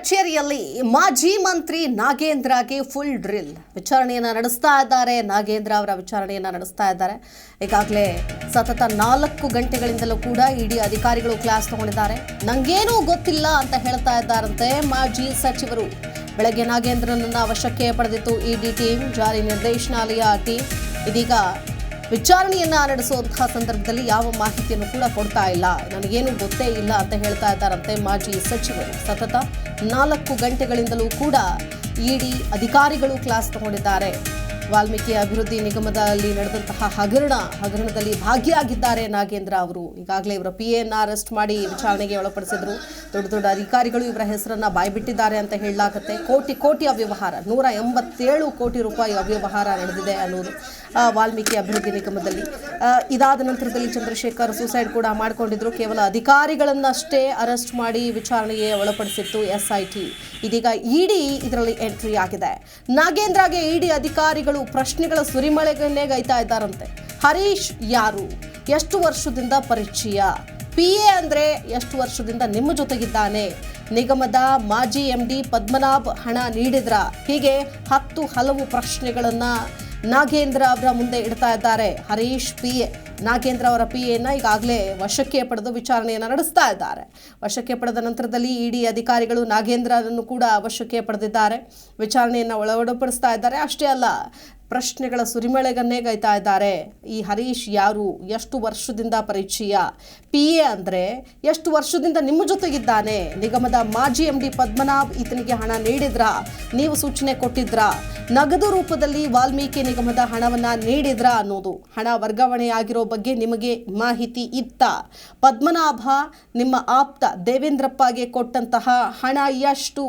ಕಚೇರಿಯಲ್ಲಿ ಮಾಜಿ ಮಂತ್ರಿ ನಾಗೇಂದ್ರಗೆ full drill ವಿಚಾರಣೆಯನ್ನ ನಡೆಸ್ತಾ ಇದ್ದಾರೆ. ನಾಗೇಂದ್ರ ಅವರ ವಿಚಾರಣೆಯನ್ನ ನಡೆಸ್ತಾ ಇದ್ದಾರೆ. ಈಗಾಗಲೇ ಸತತ ನಾಲ್ಕು ಗಂಟೆಗಳಿಂದಲೂ ಕೂಡ ಇಡಿ ಅಧಿಕಾರಿಗಳು ಕ್ಲಾಸ್ ತಗೊಂಡಿದ್ದಾರೆ. ನಂಗೇನೂ ಗೊತ್ತಿಲ್ಲ ಅಂತ ಹೇಳ್ತಾ ಇದ್ದಾರಂತೆ ಮಾಜಿ ಸಚಿವರು. ಬೆಳಗ್ಗೆ ನಾಗೇಂದ್ರನನ್ನ ವಶಕ್ಕೆ ಪಡೆದಿತ್ತು ಇಡಿ ಟೀಮ್. ಜಾರಿ ನಿರ್ದೇಶನಾಲಯ ಟೀಮ್. ಇದೀಗ ವಿಚಾರಣೆಯನ್ನ ನಡೆಸುವಂತಹ ಸಂದರ್ಭದಲ್ಲಿ ಯಾವ ಮಾಹಿತಿಯನ್ನು ಕೂಡ ಕೊಡ್ತಾ ಇಲ್ಲ. ನನಗೇನು ಗೊತ್ತೇ ಇಲ್ಲ ಅಂತ ಹೇಳ್ತಾ ಇದ್ದಾರಂತೆ ಮಾಜಿ ಸಚಿವರು. ಸತತ ನಾಲ್ಕು ಗಂಟೆಗಳಿಂದಲೂ ಕೂಡ ಇಡಿ ಅಧಿಕಾರಿಗಳು ಕ್ಲಾಸ್ ತಗೊಂಡಿದ್ದಾರೆ. ವಾಲ್ಮೀಕಿ ಅಭಿವೃದ್ಧಿ ನಿಗಮದಲ್ಲಿ ನಡೆದಂತಹ ಹಗರಣ, ಹಗರಣದಲ್ಲಿ ಭಾಗಿಯಾಗಿದ್ದಾರೆ ನಾಗೇಂದ್ರ ಅವರು. ಈಗಾಗಲೇ ಇವರ ಪಿ ಎನ್ ಅರೆಸ್ಟ್ ಮಾಡಿ ವಿಚಾರಣೆಗೆ ಒಳಪಡಿಸಿದ್ರು. ದೊಡ್ಡ ದೊಡ್ಡ ಅಧಿಕಾರಿಗಳು ಇವರ ಹೆಸರನ್ನು ಬಾಯ್ಬಿಟ್ಟಿದ್ದಾರೆ ಅಂತ ಹೇಳಲಾಗುತ್ತೆ. ಕೋಟಿ ಕೋಟಿ ಅವ್ಯವಹಾರ, ನೂರ ಎಂಬತ್ತೇಳು ಕೋಟಿ ರೂಪಾಯಿ ಅವ್ಯವಹಾರ ನಡೆದಿದೆ ಅನ್ನೋದು ವಾಲ್ಮೀಕಿ ಅಭಿವೃದ್ಧಿ ನಿಗಮದಲ್ಲಿ. ಇದಾದ ನಂತರದಲ್ಲಿ ಚಂದ್ರಶೇಖರ್ ಸೂಸೈಡ್ ಕೂಡ ಮಾಡಿಕೊಂಡಿದ್ರು. ಕೇವಲ ಅಧಿಕಾರಿಗಳನ್ನಷ್ಟೇ ಅರೆಸ್ಟ್ ಮಾಡಿ ವಿಚಾರಣೆಗೆ ಒಳಪಡಿಸಿತ್ತು ಎಸ್ ಐ ಟಿ. ಇದೀಗ ಇಡಿ ಇದರಲ್ಲಿ ಎಂಟ್ರಿ ಆಗಿದೆ. ನಾಗೇಂದ್ರಗೆ ಇಡಿ ಅಧಿಕಾರಿಗಳು ಪ್ರಶ್ನೆಗಳ ಸುರಿಮಳೆಗನ್ನೇ ಗೈತಾ ಇದ್ದಾರಂತೆ. ಹರೀಶ್ ಯಾರು? ಎಷ್ಟು ವರ್ಷದಿಂದ ಪರಿಚಯ? ಪಿ ಎ ಅಂದ್ರೆ ಎಷ್ಟು ವರ್ಷದಿಂದ ನಿಮ್ಮ ಜೊತೆಗಿದ್ದಾನೆ? ನಿಗಮದ ಮಾಜಿ ಎಂ ಡಿ ಪದ್ಮನಾಭ್ ಹಣ ನೀಡಿದ್ರ? ಹೀಗೆ ಹತ್ತು ಹಲವು ಪ್ರಶ್ನೆಗಳನ್ನ ನಾಗೇಂದ್ರ ಅವರ ಮುಂದೆ ಇಡ್ತಾ ಇದ್ದಾರೆ. ಹರೀಶ್ ಪಿ ಎ ನಾಗೇಂದ್ರ ಅವರ ಪಿ ಎನ ಈಗಾಗಲೇ ವಶಕ್ಕೆ ಪಡೆದು ವಿಚಾರಣೆಯನ್ನು ನಡೆಸ್ತಾ ಇದ್ದಾರೆ. ವಶಕ್ಕೆ ಪಡೆದ ನಂತರದಲ್ಲಿ ಇಡಿ ಅಧಿಕಾರಿಗಳು ನಾಗೇಂದ್ರನನ್ನು ಕೂಡ ವಶಕ್ಕೆ ಪಡೆದಿದ್ದಾರೆ. ವಿಚಾರಣೆಯನ್ನು ಒಳಪಡಿಸ್ತಾ ಇದ್ದಾರೆ. ಅಷ್ಟೇ ಅಲ್ಲ ಪ್ರಶ್ನೆಗಳ ಸುರಿಮಳೆಗನ್ನೇ ಗೈತಾ ಇದ್ದಾರೆ. ಈ ಹರೀಶ್ ಯಾರು? ಎಷ್ಟು ವರ್ಷದಿಂದ ಪರಿಚಯ? ಪಿ ಎ ಅಂದರೆ ಎಷ್ಟು ವರ್ಷದಿಂದ ನಿಮ್ಮ ಜೊತೆಗಿದ್ದಾನೆ? ನಿಗಮದ ಮಾಜಿ ಎಂ ಡಿ ಪದ್ಮನಾಭ್ ಈತನಿಗೆ ಹಣ ನೀಡಿದ್ರಾ? ನೀವು ಸೂಚನೆ ಕೊಟ್ಟಿದ್ರಾ? ನಗದು ರೂಪದಲ್ಲಿ ವಾಲ್ಮೀಕಿ ನಿಗಮದ ಹಣವನ್ನ ನೀಡಿದ್ರಾ ಅನ್ನೋದು ಹಣ ವರ್ಗಾವಣೆಯಾಗಿರೋ ಬಗ್ಗೆ ನಿಮಗೆ ಮಾಹಿತಿ ಇತ್ತ? ಪದ್ಮನಾಭ, ನಿಮ್ಮ ಆಪ್ತ ದೇವೇಂದ್ರಪ್ಪಗೆ ಕೊಟ್ಟಂತಹ ಹಣ ಎಷ್ಟು?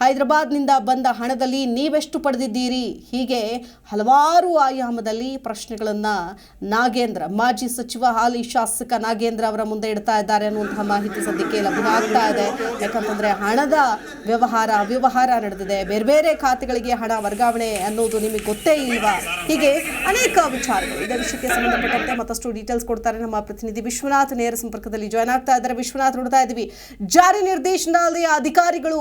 ಹೈದರಾಬಾದ್ನಿಂದ ಬಂದ ಹಣದಲ್ಲಿ ನೀವೆಷ್ಟು ಪಡೆದಿದ್ದೀರಿ? ಹೀಗೆ ಹಲವಾರು ಆಯಾಮದಲ್ಲಿ ಪ್ರಶ್ನೆಗಳನ್ನು ನಾಗೇಂದ್ರ, ಮಾಜಿ ಸಚಿವ, ಹಾಲಿ ಶಾಸಕ ನಾಗೇಂದ್ರ ಅವರ ಮುಂದೆ ಇಡ್ತಾ ಇದ್ದಾರೆ ಅನ್ನುವಂತಹ ಮಾಹಿತಿ ಸದ್ಯಕ್ಕೆ ಲಭ್ಯವಾಗ್ತಾ ಇದೆ. ಯಾಕಂತಂದರೆ ಹಣದ ವ್ಯವಹಾರ, ಅವ್ಯವಹಾರ ನಡೆದಿದೆ. ಬೇರೆ ಬೇರೆ ಖಾತೆಗಳಿಗೆ ಹಣ ವರ್ಗಾವಣೆ ಅನ್ನೋದು ನಿಮಗೆ ಗೊತ್ತೇ ಇಲ್ವಾ? ಹೀಗೆ ಅನೇಕ ವಿಚಾರಗಳು. ಇದೇ ವಿಷಯಕ್ಕೆ ಸಂಬಂಧಪಟ್ಟಂತೆ ಮತ್ತಷ್ಟು ಡೀಟೇಲ್ಸ್ ಕೊಡ್ತಾರೆ ನಮ್ಮ ಪ್ರತಿನಿಧಿ ವಿಶ್ವನಾಥ್. ನೇರ ಸಂಪರ್ಕದಲ್ಲಿ ಜಾಯ್ನ್ ಆಗ್ತಾ ಇದ್ದಾರೆ. ವಿಶ್ವನಾಥ್ ನೋಡ್ತಾ ಇದ್ದೀವಿ. ಜಾರಿ ನಿರ್ದೇಶನಾಲಯ ಅಧಿಕಾರಿಗಳು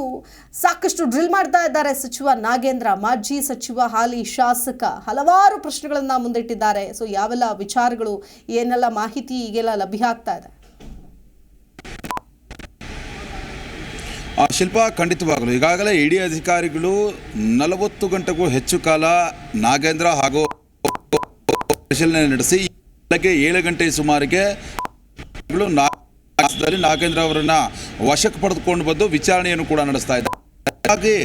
ಸಾಕಷ್ಟು ಡ್ರಿಲ್ ಮಾಡ್ತಾ ಇದ್ದಾರೆ. ಸಚಿವ ನಾಗೇಂದ್ರ, ಮಾಜಿ ಸಚಿವ ಹಾಲಿ ಶಾಸಕ ಹಲವಾರು ಪ್ರಶ್ನೆಗಳನ್ನು ಮುಂದಿಟ್ಟಿದ್ದಾರೆ. ಸೊ ಯಾವೆಲ್ಲ ವಿಚಾರಗಳು, ಏನೆಲ್ಲ ಮಾಹಿತಿ ಈಗೆಲ್ಲ ಲಭ್ಯ ಆಗ್ತಾ ಇದೆ? ಶಿಲ್ಪ ಖಂಡಿತವಾಗಲು, ಈಗಾಗಲೇ ಇಡಿ ಅಧಿಕಾರಿಗಳು ನಲವತ್ತು ಗಂಟೆಗೂ ಹೆಚ್ಚು ಕಾಲ ನಾಗೇಂದ್ರ ಹಾಗೂ ಪರಿಶೀಲನೆ ನಡೆಸಿ, ಬೆಳಗ್ಗೆ ಏಳು ಗಂಟೆ ಸುಮಾರಿಗೆ ನಾಗೇಂದ್ರ ಅವರನ್ನ ವಶಕ್ಕೆ ಪಡೆದುಕೊಂಡು ಬಂದು ವಿಚಾರಣೆಯನ್ನು ಕೂಡ ನಡೆಸ್ತಾ ಇದ್ದಾರೆ. ಹಾಗಾಗಿ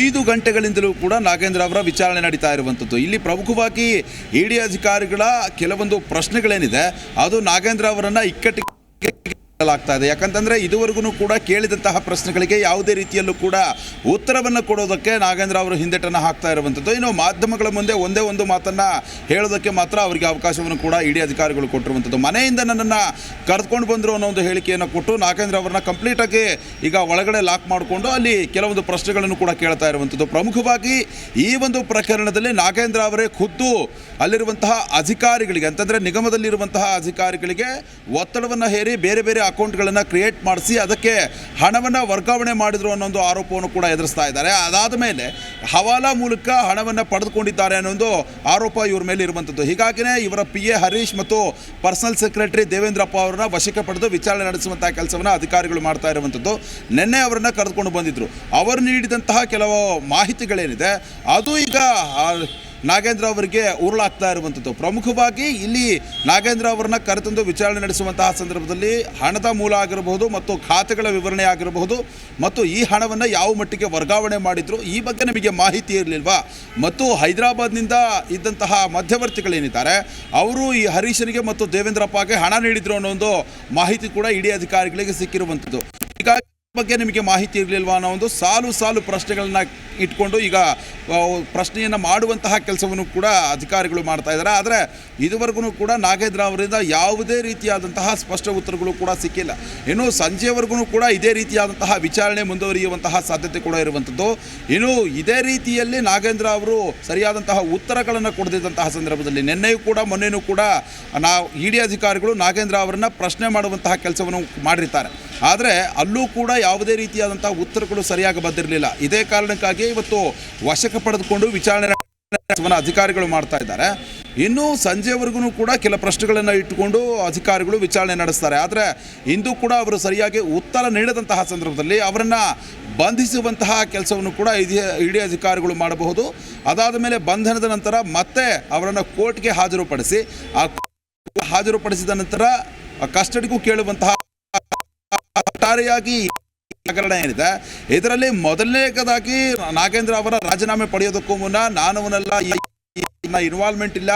ಐದು ಗಂಟೆಗಳಿಂದಲೂ ಕೂಡ ನಾಗೇಂದ್ರ ಅವರ ವಿಚಾರಣೆ ನಡೀತಾ ಇರುವಂಥದ್ದು. ಇಲ್ಲಿ ಪ್ರಮುಖವಾಗಿ ಇಡಿ ಅಧಿಕಾರಿಗಳ ಕೆಲವೊಂದು ಪ್ರಶ್ನೆಗಳೇನಿದೆ, ಅದು ನಾಗೇಂದ್ರ ಅವರನ್ನ ಇಕ್ಕಟ್ಟಿಗೆ ಆಗ್ತಾ ಇದೆ ಯಾಕಂತಂದ್ರೆ ಇದುವರೆಗೂ ಕೂಡ ಕೇಳಿದಂತಹ ಪ್ರಶ್ನೆಗಳಿಗೆ ಯಾವುದೇ ರೀತಿಯಲ್ಲೂ ಕೂಡ ಉತ್ತರವನ್ನು ಕೊಡೋದಕ್ಕೆ ನಾಗೇಂದ್ರ ಅವರು ಹಿಂದೆಟನ್ನು ಹಾಕ್ತಾ ಇರುವಂಥದ್ದು. ಇನ್ನು ಮಾಧ್ಯಮಗಳ ಮುಂದೆ ಒಂದೇ ಒಂದು ಮಾತನ್ನ ಹೇಳೋದಕ್ಕೆ ಮಾತ್ರ ಅವರಿಗೆ ಅವಕಾಶವನ್ನು ಕೂಡ ಇಡಿ ಅಧಿಕಾರಿಗಳು ಕೊಟ್ಟಿರುವಂಥದ್ದು. ಮನೆಯಿಂದ ನನ್ನನ್ನು ಕರೆದುಕೊಂಡು ಬಂದರು ಅನ್ನೋ ಒಂದು ಹೇಳಿಕೆಯನ್ನು ಕೊಟ್ಟು ನಾಗೇಂದ್ರ ಅವರನ್ನ ಕಂಪ್ಲೀಟಾಗಿ ಈಗ ಒಳಗಡೆ ಲಾಕ್ ಮಾಡಿಕೊಂಡು ಅಲ್ಲಿ ಕೆಲವೊಂದು ಪ್ರಶ್ನೆಗಳನ್ನು ಕೂಡ ಕೇಳ್ತಾ ಇರುವಂಥದ್ದು. ಪ್ರಮುಖವಾಗಿ ಈ ಒಂದು ಪ್ರಕರಣದಲ್ಲಿ ನಾಗೇಂದ್ರ ಅವರೇ ಖುದ್ದು ಅಲ್ಲಿರುವಂತಹ ಅಧಿಕಾರಿಗಳಿಗೆ, ಅಂತಂದರೆ ನಿಗಮದಲ್ಲಿರುವಂತಹ ಅಧಿಕಾರಿಗಳಿಗೆ ಒತ್ತಡವನ್ನು ಹೇರಿ ಬೇರೆ ಬೇರೆ ಅಕೌಂಟ್ಗಳನ್ನು ಕ್ರಿಯೇಟ್ ಮಾಡಿಸಿ ಅದಕ್ಕೆ ಹಣವನ್ನು ವರ್ಗಾವಣೆ ಮಾಡಿದ್ರು ಅನ್ನೋ ಒಂದು ಆರೋಪವನ್ನು ಕೂಡ ಎದುರಿಸ್ತಾ ಇದ್ದಾರೆ. ಅದಾದ ಮೇಲೆ ಹವಾಲಾ ಮೂಲಕ ಹಣವನ್ನು ಪಡೆದುಕೊಂಡಿದ್ದಾರೆ ಅನ್ನೋ ಒಂದು ಆರೋಪ ಇವ್ರ ಮೇಲೆ ಇರುವಂಥದ್ದು ಹೀಗಾಗಿಯೇ ಇವರ ಪಿ ಎ ಹರೀಶ್ ಮತ್ತು ಪರ್ಸನಲ್ ಸೆಕ್ರೆಟರಿ ದೇವೇಂದ್ರಪ್ಪ ಅವರನ್ನ ವಶಕ್ಕೆ ಪಡೆದು ವಿಚಾರಣೆ ನಡೆಸುವಂತಹ ಕೆಲಸವನ್ನು ಅಧಿಕಾರಿಗಳು ಮಾಡ್ತಾ ಇರುವಂಥದ್ದು ನಿನ್ನೆ ಅವರನ್ನು ಕರೆದುಕೊಂಡು ಬಂದಿದ್ದರು ಅವರು ನೀಡಿದಂತಹ ಕೆಲವು ಮಾಹಿತಿಗಳೇನಿದೆ, ಅದು ಈಗ ನಾಗೇಂದ್ರ ಅವರಿಗೆ ಉರುಳಾಗ್ತಾ ಇರುವಂಥದ್ದು. ಪ್ರಮುಖವಾಗಿ ಇಲ್ಲಿ ನಾಗೇಂದ್ರ ಅವರನ್ನ ಕರೆತಂದು ವಿಚಾರಣೆ ನಡೆಸುವಂತಹ ಸಂದರ್ಭದಲ್ಲಿ ಹಣದ ಮೂಲ ಆಗಿರಬಹುದು ಮತ್ತು ಖಾತೆಗಳ ವಿವರಣೆ ಆಗಿರಬಹುದು ಮತ್ತು ಈ ಹಣವನ್ನು ಯಾವ ಮಟ್ಟಿಗೆ ವರ್ಗಾವಣೆ ಮಾಡಿದ್ರು ಈ ಬಗ್ಗೆ ನಮಗೆ ಮಾಹಿತಿ ಇರಲಿಲ್ವಾ? ಮತ್ತು ಹೈದರಾಬಾದ್ನಿಂದ ಇದ್ದಂತಹ ಮಧ್ಯವರ್ತಿಗಳೇನಿದ್ದಾರೆ, ಅವರು ಈ ಹರೀಶನಿಗೆ ಮತ್ತು ದೇವೇಂದ್ರಪ್ಪಗೆ ಹಣ ನೀಡಿದ್ರು ಅನ್ನೋ ಒಂದು ಮಾಹಿತಿ ಕೂಡ ಇಡೀ ಅಧಿಕಾರಿಗಳಿಗೆ ಸಿಕ್ಕಿರುವಂಥದ್ದು. ಹೀಗಾಗಿ ಬಗ್ಗೆ ನಿಮಗೆ ಮಾಹಿತಿ ಇರಲಿಲ್ವಾ ಅನ್ನೋ ಒಂದು ಸಾಲು ಸಾಲು ಪ್ರಶ್ನೆಗಳನ್ನ ಇಟ್ಕೊಂಡು ಈಗ ಪ್ರಶ್ನೆಯನ್ನು ಮಾಡುವಂತಹ ಕೆಲಸವನ್ನು ಕೂಡ ಅಧಿಕಾರಿಗಳು ಮಾಡ್ತಾ ಇದ್ದಾರೆ. ಆದರೆ ಇದುವರೆಗೂ ಕೂಡ ನಾಗೇಂದ್ರ ಅವರಿಂದ ಯಾವುದೇ ರೀತಿಯಾದಂತಹ ಸ್ಪಷ್ಟ ಉತ್ತರಗಳು ಕೂಡ ಸಿಕ್ಕಿಲ್ಲ. ಇನ್ನು ಸಂಜೆವರೆಗೂ ಕೂಡ ಇದೇ ರೀತಿಯಾದಂತಹ ವಿಚಾರಣೆ ಮುಂದುವರಿಯುವಂತಹ ಸಾಧ್ಯತೆ ಕೂಡ ಇರುವಂಥದ್ದು. ಇನ್ನು ಇದೇ ರೀತಿಯಲ್ಲಿ ನಾಗೇಂದ್ರ ಅವರು ಸರಿಯಾದಂತಹ ಉತ್ತರಗಳನ್ನು ಕೊಡದಿದ್ದಂತಹ ಸಂದರ್ಭದಲ್ಲಿ ನಿನ್ನೆಯೂ ಕೂಡ ಮೊನ್ನೆಯೂ ಕೂಡ ನಾವು ಇ ಅಧಿಕಾರಿಗಳು ನಾಗೇಂದ್ರ ಅವರನ್ನು ಪ್ರಶ್ನೆ ಮಾಡುವಂತಹ ಕೆಲಸವನ್ನು ಮಾಡಿರ್ತಾರೆ. ಆದರೆ ಅಲ್ಲೂ ಕೂಡ ಯಾವುದೇ ರೀತಿಯಾದಂಥ ಉತ್ತರಗಳು ಸರಿಯಾಗಿ ಬಂದಿರಲಿಲ್ಲ. ಇದೇ ಕಾರಣಕ್ಕಾಗಿ ಇವತ್ತು ವಶಕ್ಕೆ ಪಡೆದುಕೊಂಡು ವಿಚಾರಣೆ ಅಧಿಕಾರಿಗಳು ಮಾಡ್ತಾ ಇದ್ದಾರೆ. ಇನ್ನೂ ಸಂಜೆವರೆಗೂ ಕೂಡ ಕೆಲ ಪ್ರಶ್ನೆಗಳನ್ನು ಇಟ್ಟುಕೊಂಡು ಅಧಿಕಾರಿಗಳು ವಿಚಾರಣೆ ನಡೆಸ್ತಾರೆ. ಆದರೆ ಇಂದು ಕೂಡ ಅವರು ಸರಿಯಾಗಿ ಉತ್ತರ ನೀಡದಂತಹ ಸಂದರ್ಭದಲ್ಲಿ ಅವರನ್ನು ಬಂಧಿಸುವಂತಹ ಕೆಲಸವನ್ನು ಕೂಡ ಇಡಿ ಅಧಿಕಾರಿಗಳು ಮಾಡಬಹುದು. ಅದಾದ ಮೇಲೆ ಬಂಧನದ ನಂತರ ಮತ್ತೆ ಅವರನ್ನು ಕೋರ್ಟ್ಗೆ ಹಾಜರುಪಡಿಸಿ, ಆ ಹಾಜರುಪಡಿಸಿದ ನಂತರ ಕಸ್ಟಡಿಗೂ ಕೇಳುವಂತಹ ಒಟ್ಟಾರೆಯಾಗಿ ಪ್ರಕರಣ ಏನಿದೆ, ಇದರಲ್ಲಿ ಮೊದಲನೇದಾಗಿ ನಾಗೇಂದ್ರ ಅವರ ರಾಜೀನಾಮೆ ಪಡೆಯೋದಕ್ಕೂ ಮುನ್ನ ನಾನುವನ್ನೆಲ್ಲ ಇನ್ವಾಲ್ವ್ಮೆಂಟ್ ಇಲ್ಲ,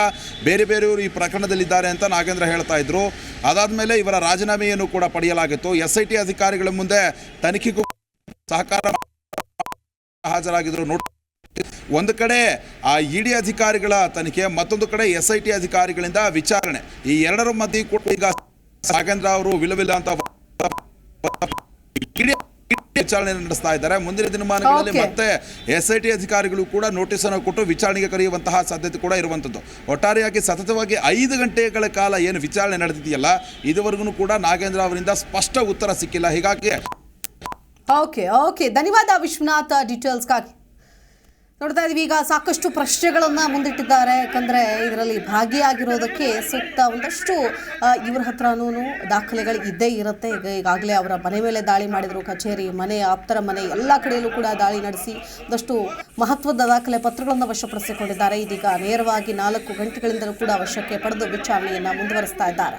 ಬೇರೆ ಬೇರೆಯವರು ಈ ಪ್ರಕರಣದಲ್ಲಿದ್ದಾರೆ ಅಂತ ನಾಗೇಂದ್ರ ಹೇಳ್ತಾ ಇದ್ರು. ಅದಾದ್ಮೇಲೆ ಇವರ ರಾಜೀನಾಮೆಯನ್ನು ಕೂಡ ಪಡೆಯಲಾಗಿತ್ತು. ಎಸ್ ಐ ಟಿ ಅಧಿಕಾರಿಗಳ ಮುಂದೆ ತನಿಖೆಗೂ ಸಹಕಾರ ಹಾಜರಾಗಿದ್ರು. ನೋಟ್ ಒಂದು ಕಡೆ ಆ ಇ ಡಿ ಅಧಿಕಾರಿಗಳ ತನಿಖೆ, ಮತ್ತೊಂದು ಕಡೆ ಎಸ್ ಐ ಟಿ ಅಧಿಕಾರಿಗಳಿಂದ ವಿಚಾರಣೆ. ಈ ಎರಡರ ಮಧ್ಯೆ ಕೂಡ ಈಗ ನಾಗೇಂದ್ರ ಅವರು ವಿಲವಿಲ್ಲ ಅಂತ ಇಡಿ ವಿಚಾರಣೆ ನಡೆಸ್ತಾ ಇದ್ದಾರೆ. ಮುಂದಿನ ದಿನಮಾನಗಳಲ್ಲಿ ಮತ್ತೆ ಎಸ್ ಐ ಟಿ ಅಧಿಕಾರಿಗಳು ಕೂಡ ನೋಟಿಸ್ ಅನ್ನು ಕೊಟ್ಟು ವಿಚಾರಣೆಗೆ ಕರೆಯುವಂತಹ ಸಾಧ್ಯತೆ ಕೂಡ ಇರುವಂಥದ್ದು. ಒಟ್ಟಾರೆಯಾಗಿ ಸತತವಾಗಿ ಐದು ಗಂಟೆಗಳ ಕಾಲ ಏನು ವಿಚಾರಣೆ ನಡೆದಿದೆಯಲ್ಲ ಇದುವರೆಗೂ ಕೂಡ ನಾಗೇಂದ್ರ ಅವರಿಂದ ಸ್ಪಷ್ಟ ಉತ್ತರ ಸಿಕ್ಕಿಲ್ಲ. ಹೀಗಾಗಿ ಓಕೆ ಓಕೆ ಧನ್ಯವಾದ ವಿಶ್ವನಾಥ್ ಡೀಟೇಲ್ಸ್ಗಾಗಿ ನೋಡ್ತಾ ಇದೀವಿ, ಈಗ ಸಾಕಷ್ಟು ಪ್ರಶ್ನೆಗಳನ್ನ ಮುಂದಿಟ್ಟಿದ್ದಾರೆ. ಯಾಕಂದರೆ ಇದರಲ್ಲಿ ಭಾಗಿಯಾಗಿರೋದಕ್ಕೆ ಸೂಕ್ತ ಒಂದಷ್ಟು ಇವ್ರ ಹತ್ರನೂ ದಾಖಲೆಗಳು ಇದ್ದೇ ಇರುತ್ತೆ. ಈಗ ಈಗಾಗಲೇ ಅವರ ಮನೆ ಮೇಲೆ ದಾಳಿ ಮಾಡಿದ್ರು, ಕಚೇರಿ, ಮನೆ, ಆಪ್ತರ ಮನೆ, ಎಲ್ಲ ಕಡೆಯಲ್ಲೂ ಕೂಡ ದಾಳಿ ನಡೆಸಿ ಒಂದಷ್ಟು ಮಹತ್ವದ ದಾಖಲೆ ಪತ್ರಗಳನ್ನು ವಶಪಡಿಸಿಕೊಂಡಿದ್ದಾರೆ. ಇದೀಗ ನೇರವಾಗಿ ನಾಲ್ಕು ಗಂಟೆಗಳಿಂದಲೂ ಕೂಡ ವಶಕ್ಕೆ ಪಡೆದು ವಿಚಾರಣೆಯನ್ನ ಮುಂದುವರಿಸ್ತಾ ಇದ್ದಾರೆ.